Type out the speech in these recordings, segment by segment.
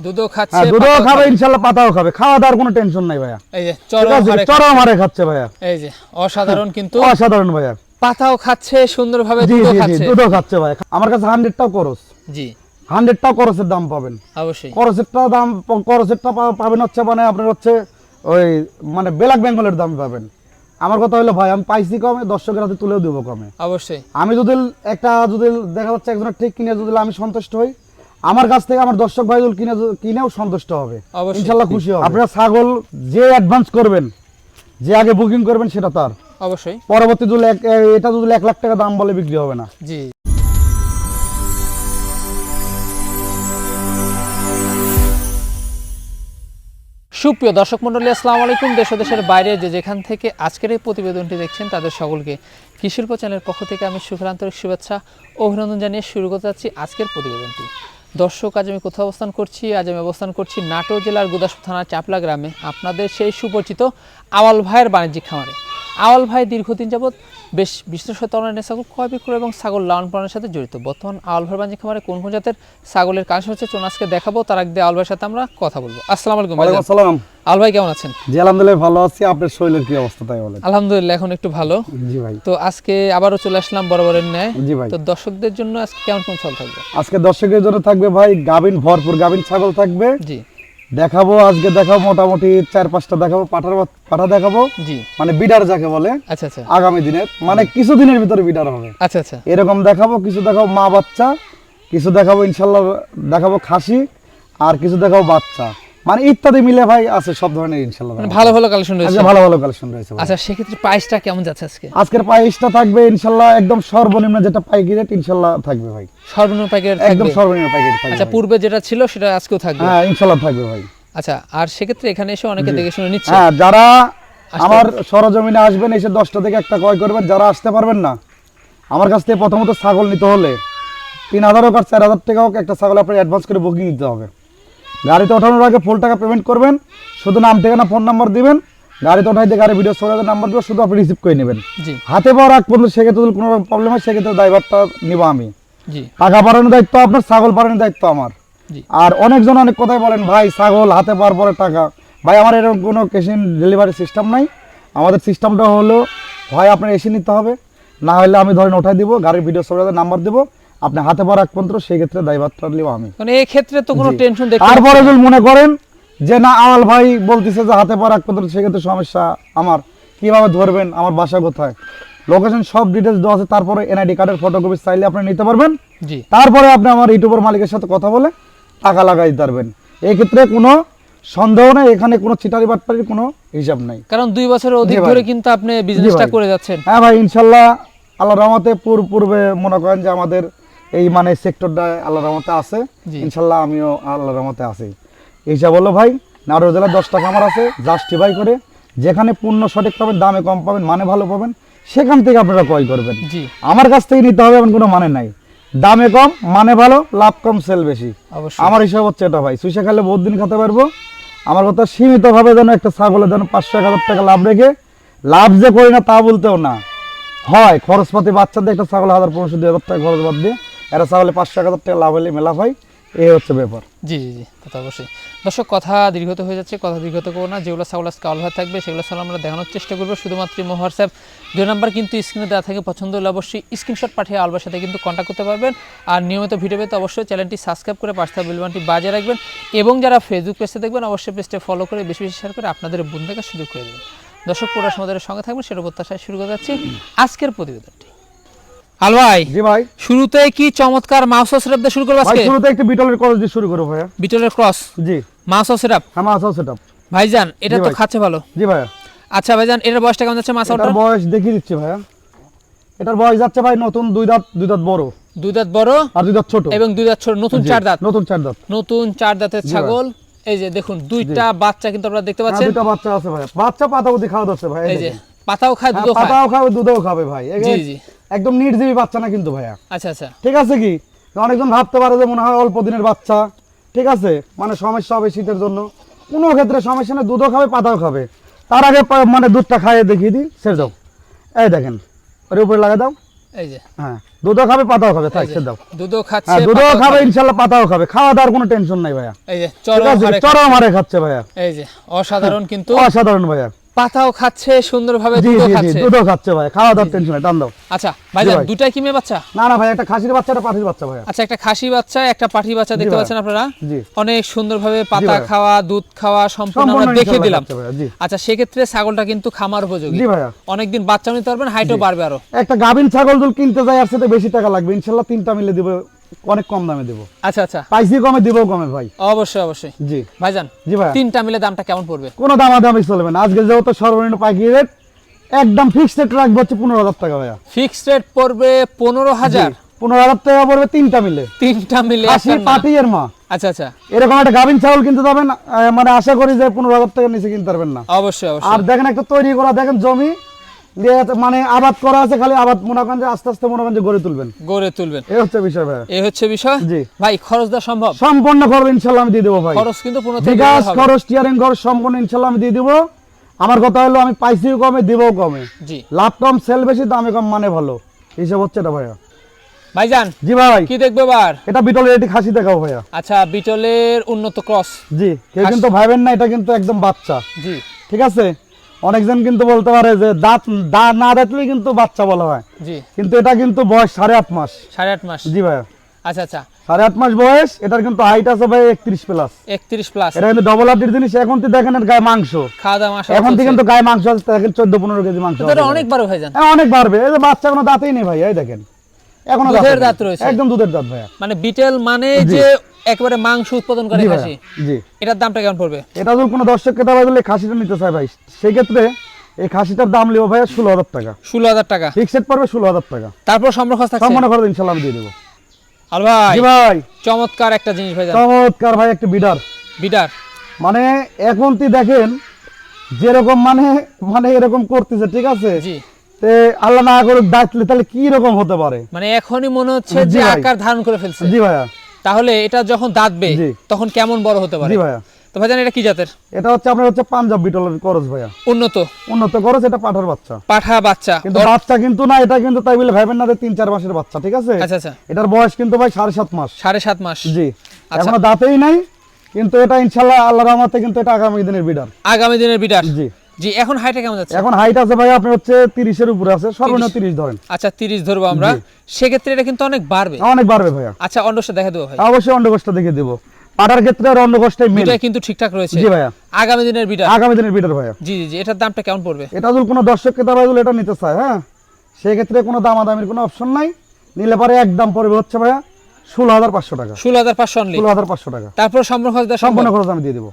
দুধও খাচ্ছে হ্যাঁ দুধও খাবে ইনশাল্লাহ পাতাও খাবে। খাওয়া দাওয়ার কোনো টেনশন নাই ভাইয়া। এই যে ঠিক চরম হারে খাচ্ছে ভাইয়া। এই যে অসাধারণ কিন্তু। অসাধারণ ভাইয়া। পাতাও খাচ্ছে সুন্দরভাবে দুধও খাচ্ছে। দুধও খাচ্ছে ভাই আমার কাছে করস জি। করসের দাম পাবেন। অবশ্যই। করসেরটা দাম করসেরটা পা- পাবেন হচ্ছে মানে আপনার হচ্ছে ওই মানে ব্ল্যাক বেঙ্গলের দাম পাবেন। আমার কথা হলো ভাই আমি পাইছি কমে দর্শকের হাতে তুলেও দেবো কমে। অবশ্যই। আমি যদি একটা যদি দেখা যাচ্ছে একজনের ঠিক কিনে যদি আমি সন্তুষ্ট হই আমার কাছ থেকে আমার দর্শক ভাই কিনে কিনেও সন্তুষ্ট হবে। ইনশাল্লাহ খুশি হবে। আপনারা ছাগল যে অ্যাডভান্স করবেন যে আগে বুকিং করবেন সেটা তার। অবশ্যই। পরবর্তী যদি এক- এটা যদি এক লাখ টাকা দাম বলে বিক্রি হবে না। জি। সুপ্রিয় দর্শক মন্ডলী আসসালামু আলাইকুম। দেশ ও দেশের বাইরে যে যেখান থেকে আজকের এই প্রতিবেদনটি দেখছেন তাদের সকলকে কৃষিল্প চ্যানেলের পক্ষ থেকে আমি সুখের আন্তরিক শুভেচ্ছা অভিনন্দন জানিয়ে শুরু করতে যাচ্ছি আজকের প্রতিবেদনটি। দর্শক, আজ আমি কোথাও অবস্থান করছি? আজ আমি অবস্থান করছি নাটোর জেলার গুদাসপুর থানার চাপলা গ্রামে। আপনাদের সেই সুপরিচিত আওয়াল ভাইয়ের বাণিজ্যিক খামারে। আওয়াল ভাই দীর্ঘদিন যাবৎ বেশ বিশেষত অনলাইনে ছাগল ক্রয় বিক্রয় এবং ছাগল লালন পালনের সাথে জড়িত। বর্তমান আওয়াল ভাইয়ের বাণিজ্যিক খামারে কোন কোন জাতের ছাগলের কাজ হচ্ছে চলুন আজকে দেখাবো। তার আগে আওয়াল ভাইয়ের সাথে আমরা কথা বলব। আসসালামু আলাইকুম। আসসালাম। আওয়াল ভাই কেমন আছেন? জি আলহামদুলিল্লাহ ভালো আছি। আপনার শরীরের কি অবস্থা তাই বলেন? আলহামদুলিল্লাহ এখন একটু ভালো। জি ভাই। তো আজকে আবারও চলে আসলাম বরাবরের ন্যায়। জি ভাই। তো দর্শকদের জন্য আজকে কেমন কোন ছাগল থাকবে? আজকে দর্শকের জন্য থাকবে ভাই গাবিন ভরপুর গাবিন ছাগল থাকবে। জি। দেখাবো আজকে দেখাবো মোটামুটি চার পাঁচটা দেখাবো পাঠার পাঠা দেখাবো। জি। মানে বিডার যাকে বলে আচ্ছা আচ্ছা। আগামী দিনের। মানে কিছু দিনের ভিতরে বিডার হবে। আচ্ছা আচ্ছা। এরকম দেখাবো কিছু দেখাবো মা বাচ্চা কিছু দেখাবো ইনশাল্লাহ দেখাবো খাসি আর কিছু দেখাবো বাচ্চা। মানে ইত্যাদি মিলে ভাই আছে সব ধরনের ইনশাল্লাহ মানে ভালো ভালো কালেকশন রয়েছে। ভালো ভালো কালেকশন রয়েছে। আচ্ছা সেক্ষেত্রে প্রাইসটা কেমন যাচ্ছে আজকে? আজকের প্রাইসটা থাকবে ইনশাল্লাহ একদম সর্বনিম্ন যেটা পাইকি রেট ইনশাল্লাহ থাকবে ভাই। সর্বনিম্ন প্যাকেট একদম সর্বনিম্ন প্যাকেট থাকবে আচ্ছা পূর্বে যেটা ছিল সেটা আজকেও থাকবে? হ্যাঁ ইনশাল্লাহ থাকবে ভাই। আচ্ছা আর সেক্ষেত্রে এখানে এসে অনেকে দেখে শুনে নিচ্ছে। হ্যাঁ যারা আমার সরজমিনে আসবেন এসে দশটা থেকে একটা ক্রয় করবেন যারা আসতে পারবেন না আমার কাছ থেকে প্রথমত ছাগল নিতে হলে তিন হাজার হোক আর চার হাজার টাকা হোক একটা ছাগল আপনার অ্যাডভান্স করে বুকিং দিতে হবে। গাড়িতে ওঠানোর আগে ফুল টাকা পেমেন্ট করবেন শুধু নাম ঠিকানা ফোন নাম্বার দিবেন গাড়িতে ওঠাই দিয়ে গাড়ি ভিডিও সরাতে নাম্বার দেবো শুধু আপনি রিসিভ করে নেবেন। হাতে পাওয়ার আগ পর্যন্ত সেক্ষেত্রে যদি কোনো প্রবলেম হয় সেক্ষেত্রে ড্রাইভারটা নিব আমি। টাকা পাঠানোর দায়িত্ব আপনার ছাগল পাঠানোর দায়িত্ব আমার। আর অনেকজন অনেক কথাই বলেন ভাই ছাগল হাতে পাওয়ার পরে টাকা। ভাই আমার এরকম কোনো ক্যাশ ইন ডেলিভারি সিস্টেম নাই। আমাদের সিস্টেমটা হলো হয় আপনার এসে নিতে হবে। না হলে আমি ধরেন ওঠাই দিব গাড়ির ভিডিও সবাই নাম্বার দিব। আপনি হাতে পাওয়ার এক পর্যন্ত সেই ক্ষেত্রে দায়ভারটা নিব আমি। মানে এই ক্ষেত্রে তো কোনো টেনশন দেখতে তারপরে যদি মনে করেন যে না আওয়াল ভাই বলতেছে যে হাতে পাওয়ার এক পর্যন্ত সেক্ষেত্রে সমস্যা আমার। কীভাবে ধরবেন? আমার বাসা কোথায়? লোকেশন সব ডিটেলস দেওয়া আছে তারপরে এনআইডি কার্ডের ফটোকপি চাইলে আপনি নিতে পারবেন। জি। তারপরে আপনি আমার ইউটিউবের মালিকের সাথে কথা বলে টাকা লাগাই দিতে পারবেন। এই ক্ষেত্রে কোনো সন্দেহ নেই এখানে কোনো চিটারি বাটপারির কোনো হিসাব নাই। কারণ দুই বছরের অধিক ধরে কিন্তু আপনি বিজনেসটা। করে যাচ্ছেন। হ্যাঁ ভাই ইনশাল্লাহ আল্লাহ রহমতে পূর পূর্বে মনে করেন যে আমাদের এই মানে সেক্টরটা আল্লাহ রহমতে আছে। ইনশাল্লাহ আমিও আল্লাহ রহমতে আছি। এই হিসাব হলো ভাই নাটোর জেলার দশটা কামার আছে জাস্টিফাই করে। যেখানে পূর্ণ সঠিক পাবেন দামে কম পাবেন মানে ভালো পাবেন সেখান থেকে আপনারা ক্রয় করবেন। আমার কাছ থেকে নিতে হবে এমন কোনো মানে নাই। দামে কম মানে ভালো লাভ কম সেল বেশি। আমার হিসাব হচ্ছে এটা ভাই সুইসা খেলে বহুত দিন খেতে পারব। আমার কথা সীমিতভাবে যেন একটা ছাগলের যেন পাঁচশো এক হাজার টাকা লাভ রেখে লাভ যে করি না তা বলতেও না। হয় খরচপাতি বাচ্চাদের একটা ছাগল হাজার পনেরোশো দুই হাজার টাকা খরচ বাদ দিয়ে একটা ছাগলে পাঁচশো, এক টাকা লাভ হলে মেলা হয়। এই হচ্ছে ব্যাপার। জি জি জি, তা তো অবশ্যই। দর্শক, কথা দীর্ঘত হয়ে যাচ্ছে, কথা দীর্ঘত করব না। যেগুলো ছাগল আজকে আলভা থাকবে, সেগুলো ছাগল আমরা দেখানোর চেষ্টা করব। শুধুমাত্র ইমো দুই নাম্বার কিন্তু স্ক্রিনে দেওয়া থাকে। পছন্দ হলে অবশ্যই স্ক্রিনশট পাঠিয়ে আলবার সাথে কিন্তু কন্ট্যাক্ট করতে পারবেন। আর নিয়মিত ভিডিও পেতে অবশ্যই চ্যানেলটি সাবস্ক্রাইব করে পাশে বেলবানটি বাজিয়ে রাখবেন। এবং যারা ফেসবুক পেজে দেখবেন, অবশ্যই পেজটা ফলো করে বেশি বেশি শেয়ার করে আপনাদের বন্ধু দেখার সুযোগ করে দেবেন। দর্শক, পুরো সঙ্গে থাকবেন সেটা প্রত্যাশায় শুরু করে যাচ্ছি। আজকের প্রতিবেদনটি। আলভাই জি ভাই। শুরুতে কি চমৎকার মাউস সেটআপ দিয়ে শুরু করব ভাই শুরুতে একটু বিটলের কলেজ দিয়ে শুরু করব ভাইয়া। বিটলের ক্রস জি। মাউস সেটআপ হ্যাঁ মাছ সেটা ভাইজান এটা তো খাচ্ছে ভালো। জি ভাইয়া। আচ্ছা ভাইজান এটার বয়সটা কেমন যাচ্ছে বয়স দেখিয়ে দিচ্ছি ভাইয়া। এটার বয়স যাচ্ছে ভাই নতুন দুই দাঁত দুই দাঁত বড়। দুই দাঁত বড় আর দুই দাঁত ছোট। এবং দুই দাঁত ছোট নতুন চার দাঁত। নতুন চার দাঁত। নতুন চার দাঁতের ছাগল। এই যে দেখুন দুইটা বাচ্চা কিন্তু আপনারা দেখতে হ্যাঁ, পাচ্ছেন। দুইটা বাচ্চা আছে ভাই বাচ্চা পাতা খাওয়া যাচ্ছে ভাই এই যে পাতাও খায় হ্যাঁ, দুধও খায়। পাতাও খাবে দুধও খাবে ভাই। জি জি। একদম নির্জীবী বাচ্চা না কিন্তু ভাইয়া। আচ্ছা আচ্ছা। ঠিক আছে কি? অনেকজন ভাবতে পারে যে মনে হয় অল্প দিনের বাচ্চা। ঠিক আছে? মানে সমস্যা হবে শীতের জন্য। কোনো ক্ষেত্রে সমস্যা নেই দুধও খাবে পাতাও খাবে। তার আগে মানে দুধটা খাইয়ে দেখিয়ে দিই সেরে দাও। এই দেখেন ওর উপরে লাগাই দাও। এই যে। হ্যাঁ দুধও খাবে পাতাও খাবে থাক এই যে, সে দাও। দুধও খাচ্ছে হ্যাঁ দুধও খাবে। ইনশাল্লাহ পাতাও খাবে। খাওয়া দাওয়ার কোনো টেনশন নাই ভাইয়া। এই যে চরম হারে খাচ্ছে। ভাইয়া। এই যে অসাধারণ কিন্তু। অসাধারণ ভাইয়া। পাতাও খাচ্ছে সুন্দরভাবে দুধও খাচ্ছে। দুধও খাচ্ছে ভাই খাওয়া দাওয়ার টেনশন নাই টান দাও। আচ্ছা ভাই। দুটাই কি মেয়ে বাচ্চা? না না ভাই একটা খাসির বাচ্চা একটা পাঠির বাচ্চা ভাইয়া। আচ্ছা একটা খাসি বাচ্চা একটা পাঠি বাচ্চা দেখতে পাচ্ছেন আপনারা? জি। অনেক সুন্দরভাবে পাতা খাওয়া দুধ খাওয়া সম্পূর্ণ আমরা দেখে দিলাম। আচ্ছা সেক্ষেত্রে ছাগলটা কিন্তু খামার উপযোগী। জি ভাইয়া। অনেকদিন বাচ্চা নিতে পারবেন হাইটও বাড়বে আরও। একটা গাভিন ছাগল দুল কিনতে যাই আর সাথে বেশি টাকা লাগবে। ইনশাল্লাহ তিনটা মিলে দিব অনেক কম দামে দিব। আচ্ছা আচ্ছা। পাইসি কমে দিব কমে ভাই। অবশ্যই অবশ্যই। জি। ভাইজান জি ভাইয়া তিনটা মিলে দামটা কেমন পড়বে? কোনো দামাদামি চলবে না। আজকে যেহেতু সর্বনিম্ন পাইকারি রেট একদম ফিক্সড রেট রাখব হচ্ছে পনেরো হাজার টাকা ভাইয়া। ফিক্সড রেট পড়বে পনেরো হাজার? পনেরো হাজার টাকা পড়বে তিনটা মিলে। তিনটা মিলে পাটি এর মা। আচ্ছা আচ্ছা। এরকম একটা গাভিন ছাগল কিনতে যাবেন মানে আশা করি যে পনেরো হাজার টাকার নিচে কিনতে পারবেন না। অবশ্যই। আর দেখেন একটা তৈরি করা দেখেন জমি মানে আবাদ করা আছে খালি আবাদ মনে করেন যে আস্তে আস্তে মনে করেন যে গড়ে তুলবেন। গড়ে তুলবেন। এই হচ্ছে বিষয় ভাই এই হচ্ছে বিষয়? জি। ভাই খরচ দেওয়া সম্ভব? সম্পূর্ণ খরচ ইনশাল্লাহ আমি দিয়ে দেবো ভাই। খরচ কিন্তু পনেরো বিকাশ খরচ টিয়ারিং খরচ সম্পূর্ণ ইনশাল্লাহ আমি দিয়ে দেবো। আমার কথা হলো আমি পাইছিও কমে দিবও কমে। জি। লাভ কম সেল বেশি দামে কম মানে ভালো। হিসাব হচ্ছে এটা ভাইয়া। ভাইজান জি ভাই। কি দেখবে এবার? এটা বিটল এটি খাসি দেখাও ভাইয়া। আচ্ছা বিটলের উন্নত ক্রস। জি কেউ কিন্তু ভাইবেন না এটা কিন্তু একদম বাচ্চা। জি। ঠিক আছে? অনেকজন কিন্তু বলতে পারে যে দাঁত দাঁত না দাঁতলে কিন্তু বাচ্চা বলা হয়। জি। কিন্তু এটা কিন্তু বয়স সাড়ে আট মাস। সাড়ে আট মাস। জি ভাইয়া। আচ্ছা আচ্ছা। সাড়ে আট মাস বয়স এটার কিন্তু হাইট আছে ভাই একত্রিশ প্লাস একত্রিশ প্লাস এটা কিন্তু ডবল জিনিস এখন তো দেখেন এর গায়ে মাংস। খাওয়া দাওয়া মাসা এখন থেকে কিন্তু গায়ে মাংস আছে দেখেন চোদ্দ পনেরো কেজি মাংস। অনেক ভাইজান। হ্যাঁ, অনেক বাড়বে। এই যে বাচ্চা কোনো দাঁতেই নেই ভাই এই দেখেন। এখনও দুধের দাঁত রয়েছে। একদম দুধের দাঁত ভাইয়া। মানে বিটেল মানে যে একেবারে মাংস উৎপাদন করে খাসি। জি। এটার দামটা কেমন পড়বে? এটা যদি কোনো দর্শক ক্রেতা ভাই বলে খাসিটা নিতে চায় ভাই সেই ক্ষেত্রে এই খাসিটার দাম লিও ভাইয়া ষোলো হাজার টাকা। ষোলো হাজার টাকা। ফিক্সড পড়বে ষোলো হাজার টাকা। তারপর সম্পর্ক থাকছে সম্মান করে ইনশাল্লাহ আমি দিয়ে দেবো। আল ভাই জি ভাই। চমৎকার একটা জিনিস ভাইজান চমৎকার ভাই একটা বিডার। বিটার মানে এখন তুই দেখেন যেরকম মানে মানে এরকম করতেছে ঠিক আছে? জি। আল্লাহ না করুক দাঁতলে তাহলে কি রকম হতে পারে? মানে এখনই মনে হচ্ছে যে আকার ধারণ করে ফেলছে। জি ভাইয়া। তাহলে এটা যখন দাঁতবে তখন কেমন বড় হতে পারে? ভাইয়া। তো ভাইজান এটা কি জাতের? এটা হচ্ছে আপনার হচ্ছে পাঞ্জাব বিটলের করস ভাইয়া। উন্নত? উন্নত করস এটা পাঠার বাচ্চা। পাঠা বাচ্চা। কিন্তু বাচ্চা কিন্তু না এটা কিন্তু তাই বলে ভাইবেন না যে তিন চার মাসের বাচ্চা ঠিক আছে? আচ্ছা আচ্ছা। এটার বয়স কিন্তু ভাই সাড়ে সাত মাস। সাড়ে সাত মাস। জি। আচ্ছা। এখনও দাঁতেই নাই কিন্তু এটা ইনশাল্লাহ আল্লাহ রহমতে কিন্তু এটা আগামী দিনের বিডার। আগামী দিনের বিটার জি। জি এখন হাইটে কেমন যাচ্ছে? এখন হাইট আছে ভাই আপনার হচ্ছে তিরিশের উপরে আছে সর্বনিম্ন তিরিশ ধরেন। আচ্ছা তিরিশ ধরবো আমরা। সেক্ষেত্রে এটা কিন্তু অনেক বাড়বে। অনেক বাড়বে ভাইয়া। আচ্ছা দেখা দেবো ভাই। অবশ্যই অন্ডকোষটা দেখে দেবো। পাটার ক্ষেত্রে আর অন্ডকোষটাই মেন দুটাই কিন্তু ঠিকঠাক রয়েছে। জি ভাইয়া। আগামী দিনের বিটার আগামী দিনের ভাইয়া। জি জি এটার দামটা কেমন পড়বে? এটা যদি কোনো দর্শক ক্রেতা ভাই এটা নিতে চায় হ্যাঁ? সেই ক্ষেত্রে কোনো দামাদামির কোনো অপশন নাই। নিলে পরে একদম পড়বে হচ্ছে ভাইয়া ষোলো হাজার পাঁচশো টাকা। ষোলো হাজার পাঁচশো ষোলো হাজার পাঁচশো টাকা। তারপর সম্পূর্ণ খরচ সম্পূর্ণ সম্পূর্ণ খরচ আমি দিয়ে দেবো।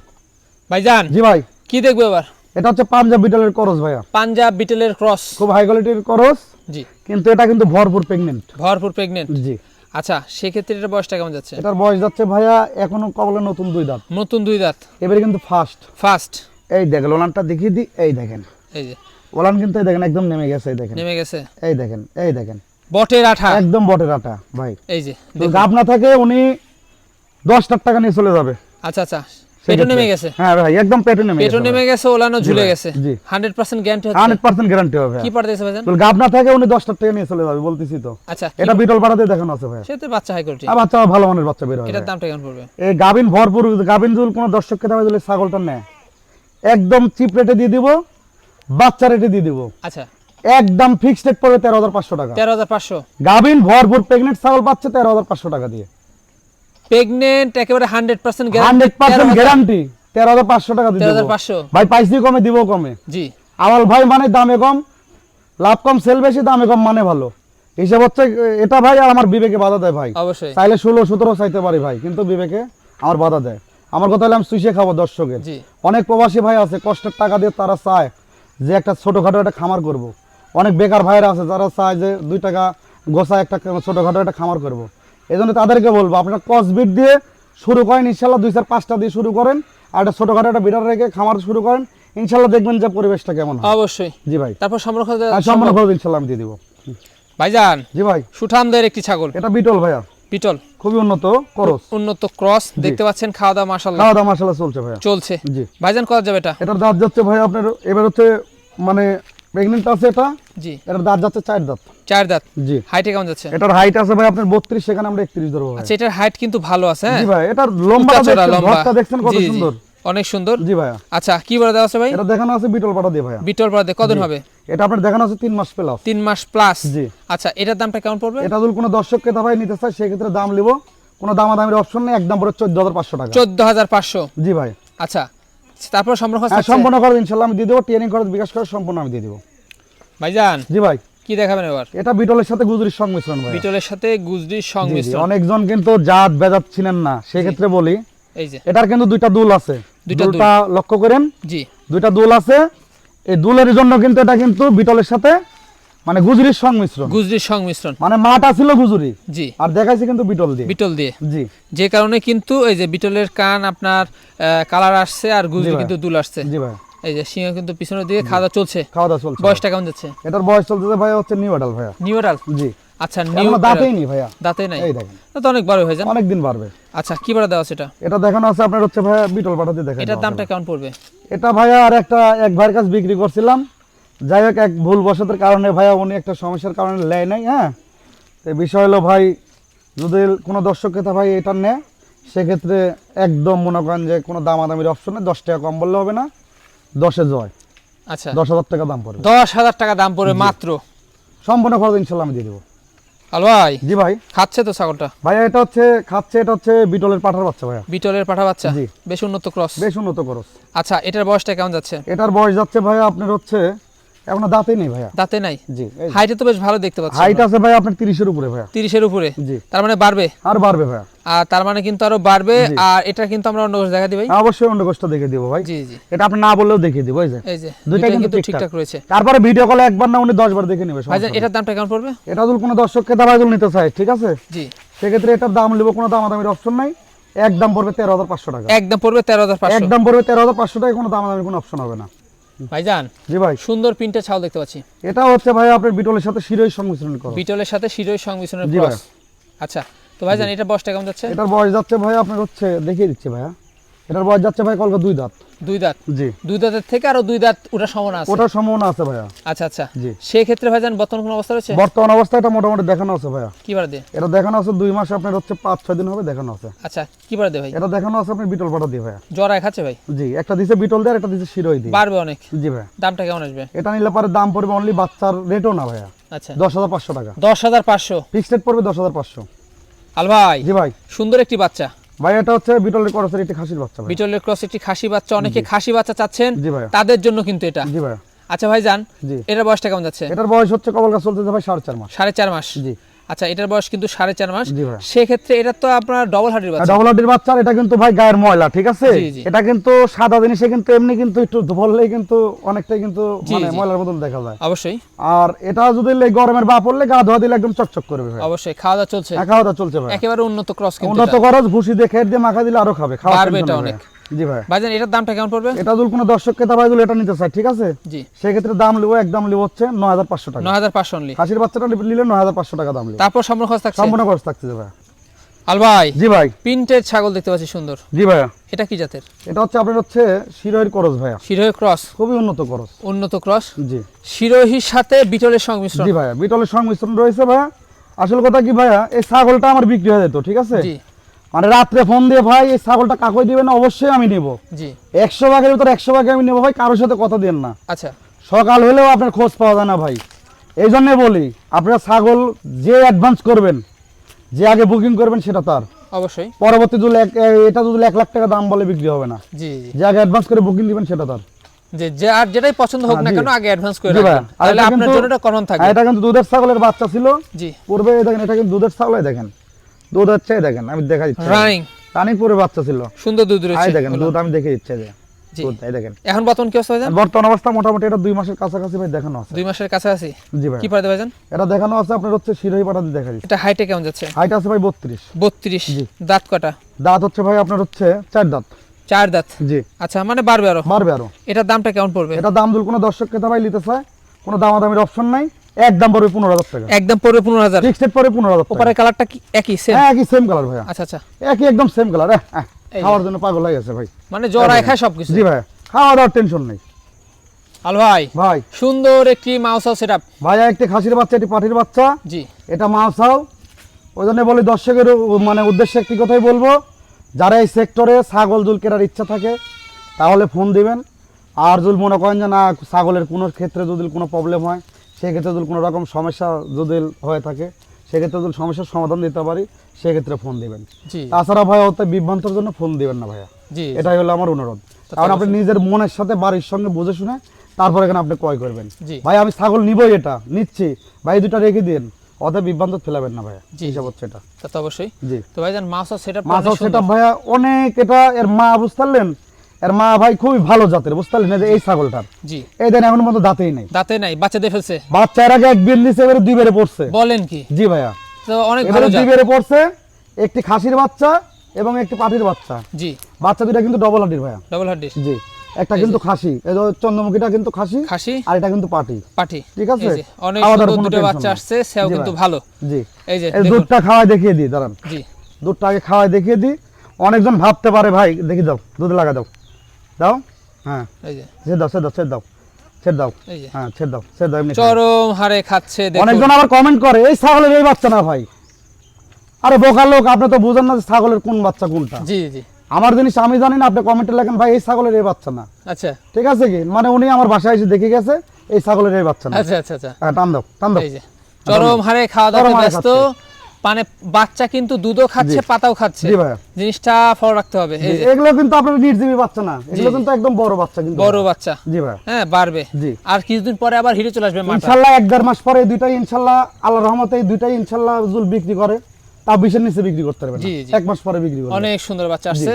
ভাইজান জি ভাই। কি দেখব এবার? এটা হচ্ছে পাঞ্জাব বিটলের করস ভাইয়া। পাঞ্জাব বিটেলের ক্রস। খুব হাই কোয়ালিটির করস। জি। কিন্তু এটা কিন্তু ভরপুর প্রেগনেন্ট ভরপুর প্রেগনেন্ট জি। আচ্ছা সেক্ষেত্রে এটার বয়সটা কেমন যাচ্ছে? এটার বয়স যাচ্ছে ভাইয়া এখনও কবলে নতুন দুই দাঁত। নতুন দুই দাঁত। এবারে কিন্তু ফার্স্ট ফার্স্ট এই দেখেন ওলানটা দেখিয়ে দিই এই দেখেন। এই যে। ওলান কিন্তু এই দেখেন একদম নেমে গেছে এই দেখেন। নেমে গেছে। এই দেখেন এই দেখেন। বটের আঠা। একদম বটের আটা ভাই। এই যে গাব না থাকে উনি দশ লাখ টাকা নিয়ে চলে যাবে। আচ্ছা আচ্ছা। পেটো নেমে গেছে? হ্যাঁ ভাই একদম পেটে নেমে পেটো নেমে গেছে ওলানো ঝুলে গেছে। জি। হান্ড্রেড পার্সেন্ট গ্যারান্টি হচ্ছে। হান্ড্রেড পার্সেন্ট গ্যারান্টি হবে কি ভাইজান গাব না থাকে উনি দশ লাখ টাকা নিয়ে চলে যাবে বলতেছি তো। আচ্ছা এটা বিটল পাড়াতে দেখানো আছে ভাই। সে তো বাচ্চা হাই কোয়ালিটি আর বাচ্চা ভালো মানের বাচ্চা বের হবে এটার দামটা কেমন পড়বে? এই গাবিন ভরপুর গাবিন জুল কোনো হবে দিলে ছাগলটা নেয় একদম চিপ রেটে দিয়ে দিব বাচ্চা রেটে দিয়ে দিব। আচ্ছা। একদম ফিক্সড রেট পড়বে তেরো হাজার পাঁচশো টাকা। তেরো হাজার পাঁচশো। গাবিন ভরপুর প্রেগনেন্ট ছাগল হাজার পাঁচশো টাকা দিয়ে। প্রেগনেন্ট একেবারে hundred percent hundred percent guarantee টাকা ভাই কমে দিব কমে। জি। আমার ভাই মানে দামে কম লাভ কম সেল বেশি দামে কম মানে ভালো। হিসাব হচ্ছে এটা ভাই আর আমার বিবেকে বাধা দেয় ভাই। অবশ্যই। চাইলে ষোলো সতেরো চাইতে পারি ভাই কিন্তু বিবেকে আমার বাধা দেয়। আমার কথা হলে আমি সুইসে খাব দর্শকের। অনেক প্রবাসী ভাই আছে কষ্টের টাকা দিয়ে তারা চায় যে একটা ছোটোখাটো একটা খামার করব। অনেক বেকার ভাইরা আছে যারা চায় যে দুই টাকা গোসায় একটা ছোটোখাটো একটা খামার করব। এই জন্য তাদেরকে বলব আপনারা কসবিট দিয়ে শুরু করেন ইনশাল্লাহ দুই চার পাঁচটা দিয়ে শুরু করেন। আর একটা ছোটোখাটো একটা বিডার রেখে খামার শুরু করেন। ইনশাল্লাহ দেখবেন যে পরিবেশটা কেমন অবশ্যই। জি ভাই। তারপর সম্পর্ক ইনশাল্লাহ আমি দিয়ে দিব। ভাইজান জি ভাই। সুঠামদের একটি ছাগল। এটা বিটল ভাইয়া। পিটল খুবই উন্নত করস উন্নত ক্রস দেখতে পাচ্ছেন খাওয়া দাওয়া মাসাল্লাহ খাওয়া দাওয়া চলছে ভাইয়া। চলছে। জি। ভাইজান কত যাবে এটা? এটার দাঁত যাচ্ছে ভাই আপনার এবার হচ্ছে মানে প্রেগনেন্ট আছে এটা। জি। এটার দাঁত যাচ্ছে চার দাঁত। চার দাঁত। জি। হাইটে কেমন যাচ্ছে? এটার হাইট আছে ভাই আপনার বত্রিশ সেখানে আমরা একত্রিশ ধরবো আচ্ছা এটার হাইট কিন্তু ভালো আছে হ্যাঁ? জি ভাই এটার লম্বা। উঁচা-চড়া দেখছেন কত। সুন্দর। অনেক সুন্দর। জি ভাইয়া। আচ্ছা কি বলে দেওয়া আছে ভাই? এটা দেখানো আছে বিটল পাটা দিয়ে ভাইয়া। বিটল পাড়াতে কদিন হবে? এটা আপনার দেখানো আছে তিন মাস প্লাস তিন মাস প্লাস জি। আচ্ছা এটার দামটা কেমন পড়বে? এটা যদি কোনো দর্শক ক্রেতা ভাই নিতে চায় সেক্ষেত্রে দাম নিব। কোনো দামাদামির অপশন নেই একদম হাজার পাঁচশো টাকা। চোদ্দ হাজার পাঁচশো? জি ভাই। আচ্ছা তারপর সম্পর্ক হ্যাঁ সম্পূর্ণ খরচ ইনশাল্লাহ আমি দিয়ে দেবো। ট্রেনিং খরচ বিকাশ খরচ সম্পূর্ণ আমি দিয়ে দেবো। ভাইজান। জি ভাই। কি দেখাবেন এবার? এটা বিটলের সাথে গুজরির সংমিশ্রণ ভাই বিটলের সাথে গুজরির সংমিশ্রণ। অনেকজন কিন্তু জাত বেজাত ছিলেন না সেক্ষেত্রে বলি এই যে। এটার কিন্তু দুইটা দুল আছে। দুইটা লক্ষ্য করেন। জি। দুইটা দুল আছে। এই দুলের জন্য কিন্তু এটা কিন্তু বিটলের সাথে মানে গুজরির সংমিশ্রণ। গুজরির সংমিশ্রণ। মানে মাটা ছিল গুজরি। জি। আর দেখাইছে কিন্তু বিটল দিয়ে। বিটল দিয়ে। জি। যে কারণে কিন্তু এই যে বিটলের কান আপনার কালার আসছে আর গুজরি কিন্তু দুল আসছে। জি ভাই। এই যে সিংহ কিন্তু পিছনের দিকে খাওয়া দাওয়া চলছে। খাওয়া দাওয়া চলছে বয়সটা কেমন যাচ্ছে? এটার বয়স চলতেছে ভাই হচ্ছে নিউ অ্যাডাল ভাইয়া। নিউরাল জি। আচ্ছা নিউ দাঁতেই নি ভাইয়া। দাঁতে নাই? এই দেখেন। তো অনেক বড় হয়ে যান। অনেক দিন বাড়বে। আচ্ছা কি বড় দেওয়া সেটা এটা? দেখানো আছে আপনার হচ্ছে ভাইয়া বিটল পাঠাতে দেখেন এটার দামটা কেমন পড়বে? এটা ভাইয়া আর একটা এক ভাইয়ের কাছে বিক্রি করছিলাম। যাই হোক এক ভুল বশতের কারণে ভাইয়া উনি একটা সমস্যার কারণে লেয় নাই হ্যাঁ? তো বিষয় হলো ভাই যদি কোনো দর্শক ক্রেতা ভাই এটা নেয় সেক্ষেত্রে একদম মনে করেন যে কোনো দামাদামির অপশনে দশ টাকা কম বললে হবে না। দশে জয়। আচ্ছা। দশ হাজার টাকা দাম পড়বে। দশ হাজার টাকা দাম পড়বে মাত্র। সম্পূর্ণ খরচ ইনশাল্লাহ আমি দিয়ে দেবো। আল ভাই। জি ভাই। খাচ্ছে তো ছাগলটা? ভাইয়া এটা হচ্ছে খাচ্ছে এটা হচ্ছে বিটলের পাঠার বাচ্চা ভাইয়া। বিটলের পাঠা বাচ্চা? জি। বেশ উন্নত ক্রস। বেশ উন্নত ক্রস। আচ্ছা এটার বয়সটা কেমন যাচ্ছে? এটার বয়স যাচ্ছে ভাইয়া আপনার হচ্ছে এখনও দাঁতেই নেই ভাইয়া। দাঁতে নাই? জি হাইটে তো বেশ ভালো দেখতে পাচ্ছি হাইট আছে ভাই আপনার তিরিশের উপরে ভাইয়া। তিরিশের উপরে? জি। তার মানে বাড়বে? আর বাড়বে ভাইয়া। আর তার মানে কিন্তু আরও বাড়বে আর এটা কিন্তু আমরা অন্য দেখা দিই ভাই অবশ্যই অন্য কষ্ট দেখে দিব ভাই। জি জি। এটা আপনি না বললেও দিব এই যে। এই যে দুইটা কিন্তু ঠিকঠাক। রয়েছে। তারপরে ভিডিও কলে একবার না উনি দশ বার দেখে নেবে নেই। এটার দামটা কেমন পড়বে? এটা যদি কোনো দর্শককে দাবাই নিতে চায় ঠিক আছে? জি। সেক্ষেত্রে এটার দাম নেব কোনো দামাদামির অপশন নাই। একদম পড়বে তেরো হাজার পাঁচশো টাকা। একদম পড়বে তেরো হাজার পাঁচশো। একদম পড়বে তেরো হাজার পাঁচশো টাকা কোনো দামাদামির কোনো অপশন হবে না। ভাইজান জি ভাই। সুন্দর প্রিন্টের ছাগল দেখতে পাচ্ছি। এটা হচ্ছে ভাই আপনার বিটলের সাথে শিরোই সংমিশ্রণ করা। বিটলের সাথে শিরোই সংমিশ্রণের ক্রস আচ্ছা তো ভাইজান এটা বয়সটা কেমন যাচ্ছে? এটার বয়স যাচ্ছে ভাই আপনার হচ্ছে দেখিয়ে দিচ্ছি ভাইয়া। এটার বয়স যাচ্ছে ভাই কলকা দুই দাঁত। দুই দাঁত? জি। দুই দাঁতের থেকে আরও দুই দাঁত ওটা সমান আছে? ওটার সম্ভাবনা আছে ভাইয়া। আচ্ছা আচ্ছা। জি। সেই ক্ষেত্রে ভাইজান বর্তমান কোন অবস্থা রয়েছে? বর্তমান অবস্থায় এটা মোটামুটি দেখানো আছে ভাইয়া। কি বার দিয়ে? এটা দেখানো আছে দুই মাস আপনার হচ্ছে পাঁচ ছয় দিন হবে দেখানো আছে। আচ্ছা কি বার দে ভাই? এটা দেখানো আছে আপনি বিটল পাটা দিয়ে ভাইয়া। জ্বর খাচ্ছে ভাই? জি একটা দিছে বিটল দিয়ে আর একটা দিছে শিরোই দিয়ে। বাড়বে অনেক। জি ভাইয়া। দামটা কেমন আসবে? এটা নিলে পরে দাম পড়বে অনলি বাচ্চার রেটও না ভাইয়া। আচ্ছা। দশ হাজার পাঁচশো টাকা। দশ হাজার পাঁচশো। ফিক্সড রেট পড়বে দশ হাজার পাঁচশো। আল ভাই জি ভাই। সুন্দর একটি বাচ্চা। ভাই এটা হচ্ছে বিটলের ক্রস একটি খাসির বাচ্চা বিটলের ক্রস একটি খাসি বাচ্চা অনেকে খাসি বাচ্চা চাচ্ছেন তাদের জন্য কিন্তু এটা। জি ভাই আচ্ছা ভাই যান এটার বয়সটা কেমন যাচ্ছে? এটার বয়স হচ্ছে কবল গাছ চলতেছে ভাই সাড়ে চার মাস। সাড়ে চার মাস। জি। আচ্ছা এটার বয়স কিন্তু সাড়ে চার মাস। সেক্ষেত্রে এটা তো আপনার ডবল হার্টের বাচ্চা। ডাবল হার্ডির বাচ্চা এটা কিন্তু ভাই গায়ের ময়লা ঠিক আছে। এটা কিন্তু সাদা জিনিসে কিন্তু এমনি কিন্তু একটু কিন্তু অনেকটাই কিন্তু মানে ময়লার মতন দেখা যায়। অবশ্যই। আর এটা যদি গরমের বা পড়লে গা ধোয়া দিলে একদম চকচক করবে অবশ্যই খাওয়া দাওয়া চলছে। হ্যাঁ, খাওয়া দাওয়া চলছে ভাই। একেবারে উন্নত ক্রস কিন্তু উন্নত। খরচ ভুসি দিয়ে খেয়ে দিয়ে মাখা দিলে আরও খাবে খাওয়া tension এটা অনেক। ভাই। জি ভাই। ভাইজান এটার দামটা কেমন পড়বে? এটা যদি কোনো দর্শক ক্রেতা ভাই এটা নিতে চায় ঠিক আছে? জি। সেক্ষেত্রে দাম লিবো একদম লিবো হচ্ছে নয় হাজার পাঁচশো টাকা। নয় হাজার পাঁচশো অনলি খাসির বাচ্চাটা নিলে নয় হাজার পাঁচশো টাকা দাম লিবো তারপর সম্পূর্ণ খরচ থাকছে? সম্পূর্ণ খরচ থাকছে ভাই। আল ভাই জি ভাই। ছাগল দেখতে পাচ্ছি সুন্দর। জি ভাইয়া। এটা কি জাতের? এটা হচ্ছে আপনার হচ্ছে শিরোহের করস ভাইয়া। শিরোহী ক্রস? খুবই উন্নত করস। উন্নত ক্রস? জি। শিরোহীর সাথে বিটলের সংমিশ্রণ? জি ভাইয়া বিটলের সংমিশ্রণ রয়েছে ভাইয়া। আসল কথা কি ভাইয়া এই ছাগলটা আমার বিক্রি হয়ে যেত ঠিক আছে? জি। মানে রাত্রে ফোন দিয়ে ভাই এই ছাগলটা কাকই দিবেন? অবশ্যই আমি নেব। জি। একশো ভাগের ভিতর একশো ভাগে আমি নেব ভাই কারোর সাথে কথা দেন না। আচ্ছা। সকাল হলেও আপনার খোঁজ পাওয়া যায় না ভাই। এই জন্যে বলি আপনারা ছাগল যে অ্যাডভান্স করবেন যে আগে বুকিং করবেন সেটা তার। অবশ্যই। পরবর্তী যদি এটা যদি এক লাখ টাকা দাম বলে বিক্রি হবে না। জি যে আগে অ্যাডভান্স করে বুকিং দিবেন সেটা তার। যে যে আর যেটাই পছন্দ হোক হ্যাঁ, না কেন আগে অ্যাডভান্স করে রাখবেন। তাহলে আপনার জন্য এটা কমন থাকবে। এটা কিন্তু দুধের ছাগলের বাচ্চা ছিল। জি। পূর্বে দেখেন এটা কিন্তু দুধের ছাগল দেখেন। দুধ হচ্ছে দেখেন আমি দেখা দিচ্ছি। রানিং। রানিং পরে বাচ্চা ছিল। সুন্দর দুধ আই রয়েছে দেখেন দুধ আমি দেখে দিচ্ছি যে দেখেন। এখন বর্তমান কি অবস্থা ভাইজান? বর্তমান অবস্থা মোটামুটি এটা দুই মাসের কাছাকাছি ভাই দেখানো আছে। দুই মাসের কাছাকাছি? জি ভাই। কি পারে ভাইজান? এটা দেখানো আছে আপনার হচ্ছে শিরোহী পাটা দিয়ে দেখা দিচ্ছি। এটা হাইটে কেমন যাচ্ছে? হাইট আছে ভাই বত্রিশ। বত্রিশ। জি। দাঁত কটা? দাঁত হচ্ছে ভাই আপনার হচ্ছে চার দাঁত। চার দাঁত? জি। আচ্ছা মানে বাড়বে আরও? মারবে আরও। এটার দামটা কেমন পড়বে? এটা দাম দুল কোনো দর্শক ক্রেতা ভাই নিতে চায় কোনো দামাদামির অপশন নাই। একদম পড়বে পনেরো হাজার টাকা। একদম পড়বে পনেরো হাজার। ফিক্সড পড়বে পনেরো হাজার টাকা। ওপারের কালারটা কি? একই সেম হ্যাঁ একই সেম কালার ভাইয়া। আচ্ছা আচ্ছা। একই একদম সেম কালার এই যে। খাওয়ার জন্য পাগল হয়ে গেছে ভাই। মানে আয় খায় সবকিছু? জি ভাই খাওয়া দাওয়ার টেনশন নেই। আল ভাই। ভাই। সুন্দর একটি মাউস হাউস সেটআপ ভাইয়া একটি খাসির বাচ্চা একটি পাঠির বাচ্চা। জি। এটা মাছাও ওই জন্য বলি দর্শকের মানে উদ্দেশ্যে একটি কথাই বলব। যারা এই সেক্টরে ছাগল জুল কেনার ইচ্ছা থাকে তাহলে ফোন দিবেন। আর যদি মনে করেন যে না ছাগলের কোনো ক্ষেত্রে যদি কোনো প্রবলেম হয় সেক্ষেত্রে যদি কোনো রকম সমস্যা যদি হয়ে থাকে সেক্ষেত্রে যদি সমস্যার সমাধান দিতে পারি সেক্ষেত্রে ফোন দিবেন। তাছাড়া ভাই ওতে বিভ্রান্তর জন্য ফোন দিবেন না ভাইয়া। জি। এটাই হলো আমার অনুরোধ। কারণ আপনি নিজের মনের সাথে বাড়ির সঙ্গে বুঝে শুনে তারপর এখানে আপনি ক্রয় করবেন। ভাই আমি ছাগল নিবই এটা নিচ্ছি। ভাই দুটা রেখে দিন অত বিভ্রান্ত ফেলাবেন না ভাইয়া। হিসাব। হচ্ছে এটা। তা তো অবশ্যই। জি। তো ভাইজান হাউস সেটআপ মাছ সেটা ভাইয়া অনেক এটা এর মা বুঝতে পারলেন? এর মা ভাই খুবই ভালো জাতের বুঝতে পারলেন? এই যে এই ছাগলটার জি। এই দেন এখন মতো দাঁতেই নেই। দাঁতে নাই বাচ্চা দিয়ে ফেলছে। বাচ্চা এর আগে এক বিল দিছে এবারে দুই বেড়ে পড়ছে। বলেন কি? জি ভাইয়া। তো অনেক ভালো দুই বেড়ে পড়ছে একটি খাসির বাচ্চা এবং একটি পাটির বাচ্চা। জি। বাচ্চা দুটা কিন্তু ডবল হাটির ভাইয়া। ডাবল ডিশ জি। একটা কিন্তু খাসি এই যে চন্দ্রমুখীটা কিন্তু খাসি খাসি। আর এটা কিন্তু পাটি। পাঠি ঠিক আছে? অনেক সুন্দর দুটো বাচ্চা আসছে সেও কিন্তু ভালো। জি। এই যে দুধটা খাওয়াই দেখিয়ে দিই দাঁড়ান। জি। দুধটা আগে খাওয়াই দেখিয়ে দিই। অনেকজন ভাবতে পারে ভাই দেখি দাও দুধ লাগা দাও। দাও? হ্যাঁ। এই যে। ছেড়ে দাও ছেড়ে দাও ছেড়ে দাও ছেড়ে দাও। হ্যাঁ ছেড়ে দাও ছেড়ে দাও এমনি চরম হারে খাচ্ছে অনেকজন আবার কমেন্ট করে এই ছাগলের এই বাচ্চা না ভাই। আরে বোকার লোক আপনি তো বুঝেন না ছাগলের কোন বাচ্চা কোনটা। জি জি। আমার জিনিস আমি জানি না আপনি কমেন্টে লেখেন ভাই এই ছাগলের এই বাচ্চা না। আচ্ছা। ঠিক আছে কি? মানে উনি আমার বাসায় এসে দেখে গেছে এই ছাগলের এই বাচ্চা না। আচ্ছা আচ্ছা আচ্ছা। হ্যাঁ, টান দাও টান দাও। চরম হারে খাওয়া দাওয়া ব্যস্ত। মানে বাচ্চা কিন্তু দুধও খাচ্ছে। পাতাও খাচ্ছে। জিনিসটা ফলো রাখতে হবে। এগুলো কিন্তু আপনার নির্জীবী বাচ্চা না। এগুলো কিন্তু একদম বড় বাচ্চা কিন্তু বড় বাচ্চা। জি ভাই হ্যাঁ বাড়বে। আর কিছুদিন পরে আবার হিরে চলে আসবে এক দেড় মাস পরে দুইটাই ইনশাল্লাহ আল্লাহ রহমতে দুইটাই ইনশাল্লাহ জুল বিক্রি করে। তা বিশের নিচে বিক্রি করতে পারবে। এক মাস পরে বিক্রি করবে। অনেক সুন্দর বাচ্চা আসছে।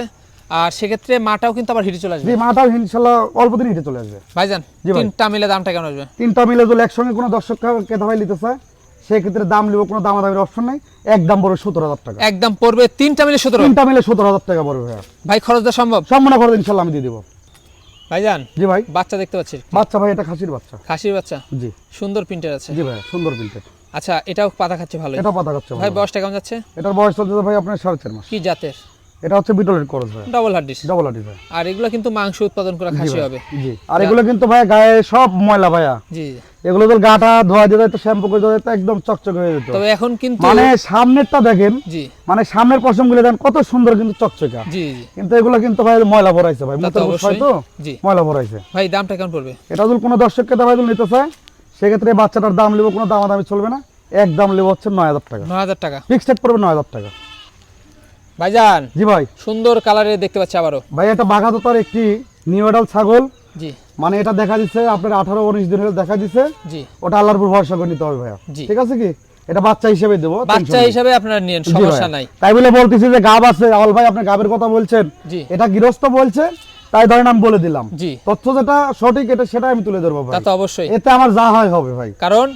আর সেক্ষেত্রে মাটাও কিন্তু আবার হিরে চলে আসবে। মাটাও ইনশাল্লাহ অল্প দিন হিটে চলে আসবে। ভাইজান তিনটা মিলে দামটা কেমন আসবে? তিনটা মিলে যদি একসঙ্গে কোনো দর্শক কেতা ভাই নিতে চায় সেক্ষেত্রে দাম নেব কোনো দামাদামির অপশন নাই। একদম পড়বে সতেরো হাজার টাকা। একদম পড়বে তিনটা মিলে সতেরো। তিনটা মিলে সতেরো হাজার টাকা পড়বে ভাইয়া। ভাই খরচটা দেওয়া সম্ভব? না করে ইনশাল্লাহ আমি দিয়ে দেবো। ভাইজান জি ভাই। বাচ্চা দেখতে পাচ্ছি। বাচ্চা ভাই এটা খাসির বাচ্চা। খাসির বাচ্চা? জি। সুন্দর প্রিন্টার আছে। জি ভাই সুন্দর প্রিন্টার। আচ্ছা এটাও পাতা খাচ্ছে ভালো এটা পাতা খাচ্ছে ভাই ভাই বয়সটা কেমন যাচ্ছে? এটার বয়স চলছে ভাই আপনার সাড়ে চার মাস। কি জাতের? এটা হচ্ছে বিটলের ভাই। ডবল হার্ড ডিশ ডবল ভাই। আর এগুলো কিন্তু মাংস উৎপাদন করা খাসি হবে। জি। আর এগুলো কিন্তু ভাই গায়ে সব ময়লা ভাইয়া। জি। এগুলো তো গাটা ধোয়া দিয়ে তো শ্যাম্পু করে দিতে একদম চকচকে হয়ে যেত। তবে এখন কিন্তু মানে সামনেরটা দেখেন জি। মানে সামনের পশমগুলো দেন কত সুন্দর কিন্তু চকচকা। জি কিন্তু এগুলো কিন্তু ভাই ময়লা ভরাইছে ভাই তা মুখের ময়লা ভরাইছে। ভাই দামটা কেমন পড়বে? এটা যদি কোনো দর্শককে দাবাই নিতে চায় সেক্ষেত্রে বাচ্চাটার দাম নেব কোনো দামাদামি চলবে না। এক দাম নেব হচ্ছে নয় হাজার টাকা। নয় হাজার টাকা। ফিক্সড পড়বে নয় হাজার টাকা। ভাইজান জি ভাই। সুন্দর কালারে দেখতে পাচ্ছি আবারও। ভাই এটা বাঘাততার একটি নিউডাল ছাগল। জি। মানে এটা দেখা দিচ্ছে আপনার আঠারো উনিশ দিন হলে দেখা দিচ্ছে। জি। ওটা আল্লাহর উপর ভরসা করে নিতে হবে ভাইয়া। ঠিক আছে কি? এটা বাচ্চা হিসেবে দেবো বাচ্চা। হিসাবে আপনারা নিয়েন সমস্যা নাই। তাই বলে বলতেছি যে গাব আছে আওয়াল ভাই আপনি গাবের কথা বলছেন। জি। এটা গৃহস্থ বলছে তাই ধরেন আমি বলে দিলাম। জি। তথ্য যেটা সঠিক এটা সেটা আমি তুলে ধরবো তা তো অবশ্যই। এতে আমার যা হয় হবে ভাই। কারণ।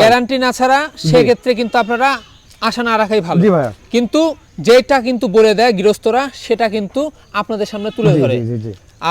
গ্যারান্টি না ছাড়া সেক্ষেত্রে কিন্তু আপনারা আশা না রাখাই ভালো। জি ভাইয়া। কিন্তু যেটা কিন্তু বলে দেয় গৃহস্থরা সেটা কিন্তু আপনাদের সামনে তুলে ধরে।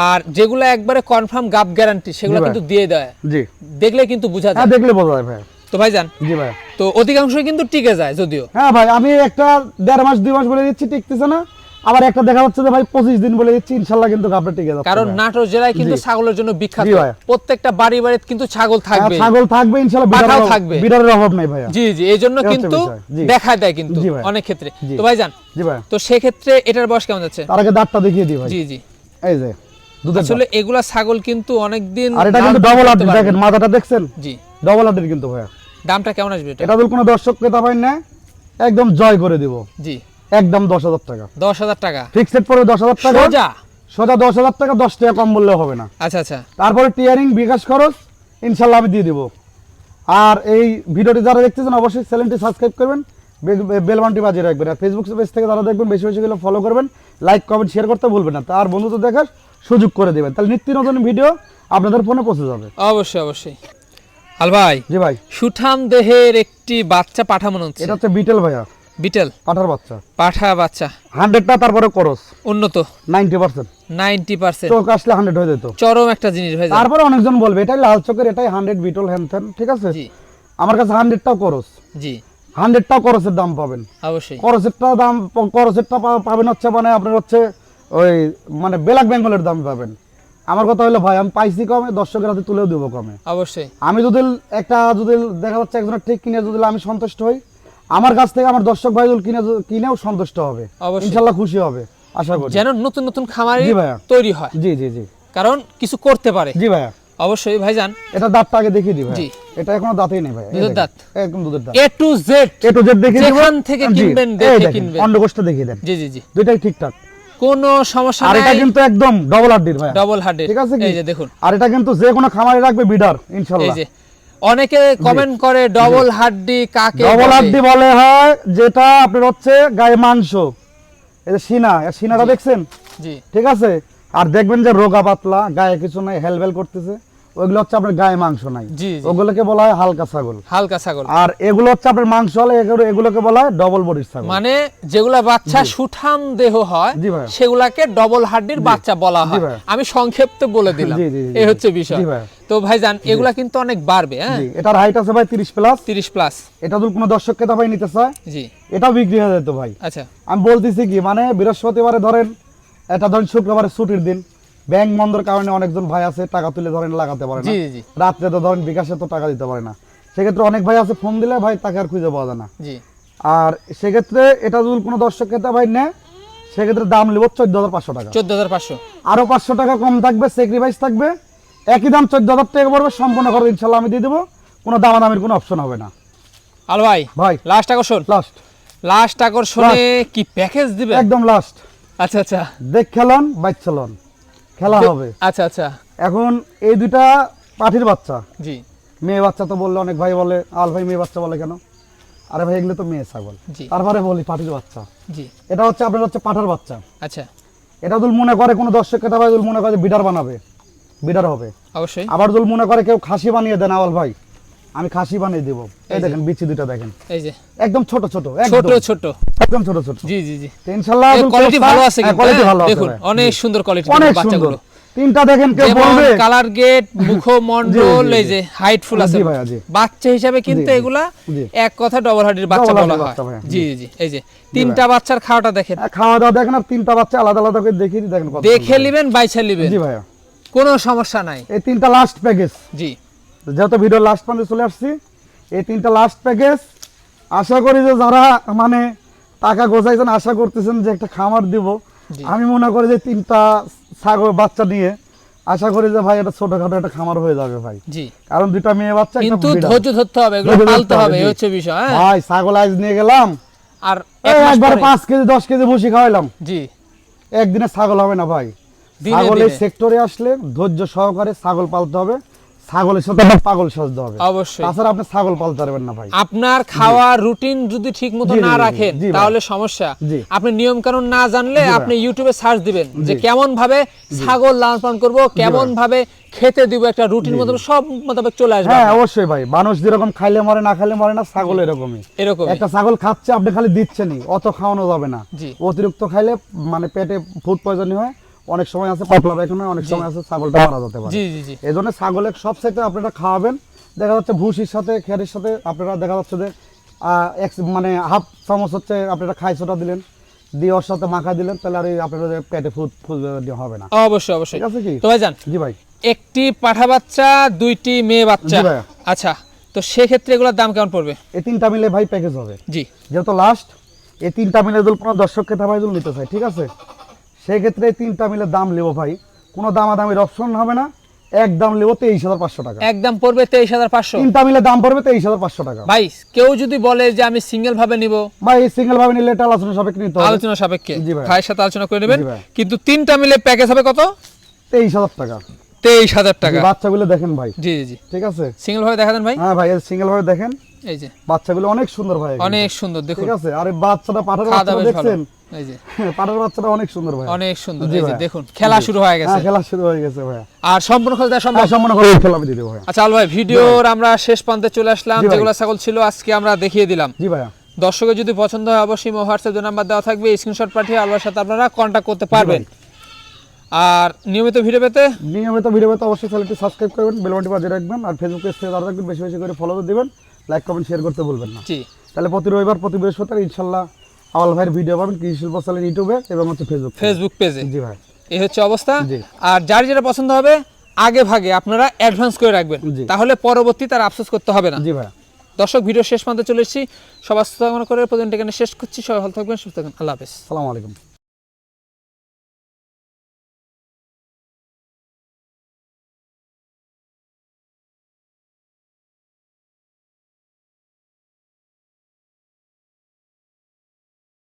আর যেগুলো একবারে কনফার্ম গাপ গ্যারান্টি সেগুলো কিন্তু দিয়ে দেয়। জি। দেখলে কিন্তু বোঝা হ্যাঁ যায় দেখলে বোঝা যায় ভাইয়া। তো ভাইজান জি ভাই তো অধিকাংশই কিন্তু টিকে যায় যদিও। হ্যাঁ ভাই আমি একটা দেড় মাস দুই মাস বলে দিচ্ছি টিকতেছে না। আবার একটা দেখা যাচ্ছে যে ভাই পঁচিশ দিন বলে দিচ্ছি ইনশাল্লাহ কিন্তু গাবটা টিকে যাচ্ছে কারণ নাটোর জেলায় কিন্তু ছাগলের জন্য বিখ্যাত। প্রত্যেকটা বাড়ি বাড়িতে কিন্তু ছাগল হ্যাঁ, থাকবে। ছাগল থাকবে ইনশাল্লাহ বিড়ালের- থাকবে। বিড়ালের অভাব নাই ভাইয়া। জি জি এই জন্য কিন্তু দেখা দেয় কিন্তু অনেক ক্ষেত্রে। তো ভাইজান জি ভাই। তো সেক্ষেত্রে এটার বয়স কেমন যাচ্ছে? তার আগে দাঁতটা দেখিয়ে দিই ভাই। জি জি। এই যে আসলে এগুলা ছাগল কিন্তু অনেকদিন দাঁত। আর এটা কিন্তু ডবল পারবে। দেখেন মাথাটা দেখছেন? জি। ডবল আড্ডির কিন্তু ভাইয়া। দামটা কেমন আসবে এটা? এটা কোনো দর্শক ক্রেতা পাই না একদম জয় করে দিব। জি। একদম দশ হাজার টাকা। দশ হাজার টাকা? ফিক্সড পড়বে দশ হাজার টাকা। সোজা? সোজা দশ হাজার টাকা দশ টাকা কম বললে হবে না। আচ্ছা আচ্ছা। তারপরে টিয়ারিং বিকাশ খরচ ইনশাল্লাহ আমি দিয়ে দিব। আর এই ভিডিওটি যারা দেখতেছেন অবশ্যই চ্যানেলটি সাবস্ক্রাইব করবেন বেলবানটি বাজিয়ে রাখবেন। আর ফেসবুক পেজ থেকে যারা দেখবেন বেশি বেশি করে ফলো করবেন লাইক কমেন্ট শেয়ার করতে ভুলবেন না। তার বন্ধুত্ব দেখার সুযোগ করে দেবেন। তাহলে নিত্য নতুন ভিডিও আপনাদের ফোনে পৌঁছে যাবে। অবশ্যই অবশ্যই। আল ভাই জি ভাই। সুঠাম দেহের একটি বাচ্চা পাঠা মনে হচ্ছে এটা হচ্ছে বিটেল ভাইয়া। বিটেল? পাঠার বাচ্চা। পাঠা বাচ্চা। হান্ড্রেডটা তারপরে করস উন্নত? Ninety percent. Ninety percent. চোখ আসলে হান্ড্রেড হয়ে যেত। চরম একটা জিনিস ভাই তারপরে অনেকজন বলবে এটাই লাল চোখের এটাই হান্ড্রেড বিটল ঠিক আছে? আমার কাছে হান্ড্রেডটাও করস জি। হান্ড্রেডটাও করসের দাম পাবেন। অবশ্যই। দাম করসেরটা পাবেন হচ্ছে মানে আপনার হচ্ছে ওই মানে ব্ল্যাক বেঙ্গলের দাম পাবেন। আমার কথা হলো ভাই আমি পাইছি কমে দর্শকের হাতে তুলেও দেবো কমে। অবশ্যই। আমি যদি একটা যদি দেখা যাচ্ছে একজনের ঠিক কিনে যদি আমি সন্তুষ্ট হই আমার কাছ থেকে আমার দর্শক ভাই কিনে কিনেও সন্তুষ্ট হবে। ইনশাল্লাহ খুশি হবে আশা করি। যেন নতুন নতুন খামারি তৈরি হয়। জি জি জি। কারণ কিছু করতে পারে। জি ভাইয়া। অবশ্যই ভাইজান। এটা দাঁতটা আগে দেখিয়ে দিই ভাই এটা এখনও দাঁতেই নেই ভাই দুধের দাঁত? একদম দুধের দাঁত। A to Z A to Z দেখিয়ে দিব যেখান থেকে কিনবেন, দেখে কিনবেন। অন্ডকোষটা দেখিয়ে দেন। জি জি জি। দুইটাই ঠিকঠাক। কোনো সমস্যা আর এটা কিন্তু একদম ডবল হাড্ডির ভাই ডবল হার্ডের ঠিক আছে কি? এই যে দেখুন। আর এটা কিন্তু যে কোনো খামারে রাখবে বিডার ইনশাআল্লাহ এই ইনশাল্লাহ। যে অনেকে কমেন্ট করে ডবল হাড্ডি কাকে ডবল বলে? হাড্ডি বলে হয় যেটা আপনার হচ্ছে গায়ে মাংস। এই যে সিনা সিনাটা দেখছেন? জি। ঠিক আছে? আর দেখবেন যে রোগা পাতলা গায়ে কিছু নাই হেলবেল করতেছে। ওইগুলো হচ্ছে আপনার গায়ে মাংস নাই। ওগুলোকে বলা হয় হালকা ছাগল। হালকা ছাগল। আর এগুলো হচ্ছে আপনার মাংস হলে এগুলোকে বলা হয় ডবল বডির ছাগল। মানে যেগুলা বাচ্চা সুঠাম দেহ হয় সেগুলাকে ডবল হাড্ডির বাচ্চা বলা হয়। আমি সংক্ষেপ্ত বলে দিলাম। এই হচ্ছে বিষয়। জি ভাই। তো ভাইজান এগুলা কিন্তু অনেক বাড়বে হ্যাঁ? জি এটার হাইট আছে ভাই তিরিশ প্লাস তিরিশ প্লাস এটা যদি কোনো দর্শক ক্রেতা ভাই নিতে চায় জি। এটাও বিক্রি হয়ে যেত ভাই। আচ্ছা। আমি বলতেছি কি মানে বৃহস্পতিবারে ধরেন এটা ধরেন শুক্রবারে ছুটির দিন। ব্যাংক বন্ধের কারণে অনেকজন ভাই আছে টাকা তুলে ধরেন লাগাতে পারে না। রাত্রে তো ধরেন বিকাশে তো টাকা দিতে পারে না। সেক্ষেত্রে অনেক ভাই আছে ফোন দিলে ভাই টাকা আর খুঁজে পাওয়া যায় না। আর সেক্ষেত্রে এটা যদি কোনো দর্শক ক্রেতা ভাই নেয় সেক্ষেত্রে দাম নেব চোদ্দ হাজার পাঁচশো টাকা। চোদ্দ হাজার পাঁচশো। আরও পাঁচশো টাকা কম থাকবে স্যাক্রিফাইস থাকবে। একই দাম চোদ্দ হাজার টাকা পড়বে সম্পূর্ণ খরচ ইনশাল্লাহ আমি দিয়ে দেবো। কোনো দামাদামির কোনো অপশন হবে না। আল ভাই ভাই। লাস্ট আকর্ষণ লাস্ট লাস্ট আকর্ষণে কি প্যাকেজ দিবে? একদম লাস্ট আচ্ছা আচ্ছা। দেখ খেলন বাইক চালন খেলা হবে। আচ্ছা আচ্ছা। এখন এই দুটা পাঠির বাচ্চা। জি। মেয়ে বাচ্চা তো বললে অনেক ভাই বলে আল ভাই মেয়ে বাচ্চা বলে কেন? আরে ভাই এগুলো তো মেয়ে ছাগল। তারপরে বলি পাঠির বাচ্চা। জি। এটা হচ্ছে আপনার হচ্ছে পাঠার বাচ্চা। আচ্ছা। এটা যদি মনে করে কোনো দর্শক কথা ভাই যদি মনে করে বিডার বানাবে বিডার হবে। অবশ্যই। আবার যদি মনে করে কেউ খাসি বানিয়ে দেন আওয়াল ভাই আমি খাসি বানিয়ে দেবো। এই দেখেন বিচি দুইটা দেখেন। এই যে। একদম ছোট ছোট ছোট ছোট। একদম ছোট ছোট। জি জি জি। তো ইনশাল্লাহ কোয়ালিটি ভালো আছে হ্যাঁ, quality হ্যাঁ? ভালো দেখুন অনেক সুন্দর কোয়ালিটি অনেক সুন্দর। বাচ্চাগুলো। তিনটা দেখেন কেউ বলবে? কালার গেট মুখমণ্ডল জি, জি, এই যে হাইট ফুল আছে। বাচ্চা হিসাবে কিন্তু এগুলা এক কথা ডবল হার্টের বাচ্চা বলা হয়। জি জি। এই যে তিনটা বাচ্চার খাওয়াটা দেখেন। হ্যাঁ, খাওয়া দাওয়া দেখেন আর তিনটা বাচ্চা আলাদা আলাদা করে দেখিয়ে দেখেন দেখে। নিবেন বাইছা নিবেন। জি ভাইয়া। কোনো সমস্যা নাই। এই তিনটা লাস্ট প্যাকেজ জি। যেহেতু ভিডিও লাস্ট পর্যন্ত চলে আসছি এই তিনটা লাস্ট প্যাকেজ আশা করি যে যারা মানে টাকা গোছাইছেন আশা করতেছেন যে একটা খামার দিব। আমি মনে করি যে তিনটা ছাগল বাচ্চা নিয়ে আশা করি যে ভাই এটা ছোটখাটো একটা খামার হয়ে যাবে ভাই। জি। কারণ দুইটা মেয়ে বাচ্চা কিন্তু ধৈর্য ধরতে হবে এগুলো পালতে হবে এই হচ্ছে বিষয় হ্যাঁ। ভাই ছাগল আজ নিয়ে গেলাম। আর একবার পাঁচ কেজি দশ কেজি ভুসি খাওয়াইলাম। জি। একদিনে ছাগল হবে না ভাই। দিনে ছাগল এই সেক্টরে আসলে ধৈর্য সহকারে ছাগল পালতে হবে। ছাগলের সাথে আবার পাগল সাজতে হবে। অবশ্যই। তাছাড়া আপনি ছাগল পালতে পারবেন না ভাই। আপনার খাওয়ার রুটিন যদি ঠিক মতো না রাখেন তাহলে সমস্যা। আপনি নিয়ম কানুন না জানলে আপনি ইউটিউবে সার্চ দিবেন যে কেমন ভাবে ছাগল লালন পালন করব কেমন ভাবে খেতে দিব একটা রুটিন মতো সব মোতাবেক চলে আসবে হ্যাঁ অবশ্যই ভাই। মানুষ যেরকম খাইলে মরে না খাইলে মরে না ছাগল এরকমই। এরকম একটা ছাগল খাচ্ছে আপনি খালি দিচ্ছেনই অত খাওয়ানো যাবে না। অতিরিক্ত খাইলে মানে পেটে ফুড পয়জনই হয় অনেক সময় আছে পাতলা পায়খানা অনেক সময় আছে ছাগলটা মারা যেতে পারে। জি জি জি। এই জন্য ছাগলের সব সাইতে আপনারা খাওয়াবেন দেখা যাচ্ছে ভুসির সাথে খেয়ারির সাথে আপনারা দেখা যাচ্ছে যে এক- মানে হাফ চামচ হচ্ছে আপনারা খাইছোটা দিলেন দিয়ে ওর সাথে মাখা দিলেন তাহলে আর আপনারা যে পেটে ফুড হবে না। অবশ্যই অবশ্যই। ঠিক আছে কি? তো ভাইজান জি ভাই। একটি পাঠা বাচ্চা দুইটি মেয়ে বাচ্চা। আচ্ছা তো সেক্ষেত্রে এগুলোর দাম কেমন পড়বে? এই তিনটা মিলে ভাই প্যাকেজ হবে। জি। যেহেতু লাস্ট এই তিনটা মিলে যদি কোনো দর্শককে থামাই যদি নিতে চাই ঠিক আছে? সেই ক্ষেত্রে তিনটা মিলে দাম নেব ভাই। কোনো দামাদামির অপশন হবে না। এক দাম নেব তেইশ হাজার পাঁচশো টাকা। একদম পড়বে তেইশ হাজার পাঁচশো? তিনটা মিলে দাম পড়বে তেইশ হাজার পাঁচশো টাকা। ভাই কেউ যদি বলে যে আমি সিঙ্গেল ভাবে নিব ভাই সিঙ্গেল ভাবে নিলে এটা আলোচনা সাপেক্ষে নিতে হবে। আলোচনা সাপেক্ষে। জি ভাই। ভাইয়ের সাথে আলোচনা করে নেবেন। কিন্তু তিনটা মিলে প্যাকেজ হবে কত? তেইশ হাজার টাকা। তেইশ হাজার টাকা। বাচ্চাগুলো দেখেন ভাই। জি জি জি। ঠিক আছে? সিঙ্গেল ভাবে দেখা দেন ভাই। হ্যাঁ ভাই সিঙ্গেল ভাবে দেখেন। এই যে। বাচ্চাগুলো অনেক সুন্দর ভাই অনেক সুন্দর দেখুন। ঠিক আছে আর বাচ্চাটা পাঠার বাচ্চাটা দেখছেন? এই যে। পাঠার বাচ্চাটা অনেক সুন্দর ভাই। অনেক সুন্দর। এই যে দেখুন খেলা শুরু হয়ে গেছে। হ্যাঁ খেলা শুরু হয়ে গেছে ভাই। আর সম্পূর্ণ দেওয়া সম্ভব হ্যাঁ সম্মান করে খেলা আমি দেবো ভাই। আচ্ছা আল ভাই ভিডিওর আমরা শেষ প্রান্তে চলে আসলাম। যেগুলো ছাগল ছিল আজকে আমরা দেখিয়ে দিলাম। জি ভাইয়া। দর্শকের যদি পছন্দ হয় অবশ্যই হোয়াটসঅ্যাপ নাম্বার দেওয়া থাকবে স্ক্রিনশট পাঠিয়ে আলবার সাথে আপনারা কন্ট্যাক্ট করতে পারবেন। আর নিয়মিত ভিডিও পেতে? নিয়মিত ভিডিও পেতে অবশ্যই চ্যানেলটি সাবস্ক্রাইব করবেন বেলবাটি বাজিয়ে রাখবেন আর ফেসবুক পেজ থেকে রাখবেন বেশি বেশি করে ফলো দিবেন। লাইক কমেন্ট শেয়ার করতে বলবেন না। জি। তাহলে প্রতি রবিবার প্রতি বৃহস্পতিবার ইনশাল্লাহ আওয়াল ভাইয়ের ভিডিও পাবেন কৃষি শিল্প চ্যানেল ইউটিউবে এবং হচ্ছে ফেসবুক ফেসবুক পেজে জি ভাই। এই হচ্ছে অবস্থা। আর যার যেটা পছন্দ হবে আগে ভাগে আপনারা অ্যাডভান্স করে রাখবেন। তাহলে পরবর্তী তার আফসোস করতে হবে না। জি ভাই। দর্শক ভিডিও শেষ পর্যন্ত চলে এসেছি। সবার কামনা করে প্রতিদিনটা এখানে শেষ করছি। সবাই ভালো থাকবেন সুস্থ থাকবেন আল্লাহ হাফেজ। সালাম আলাইকুম।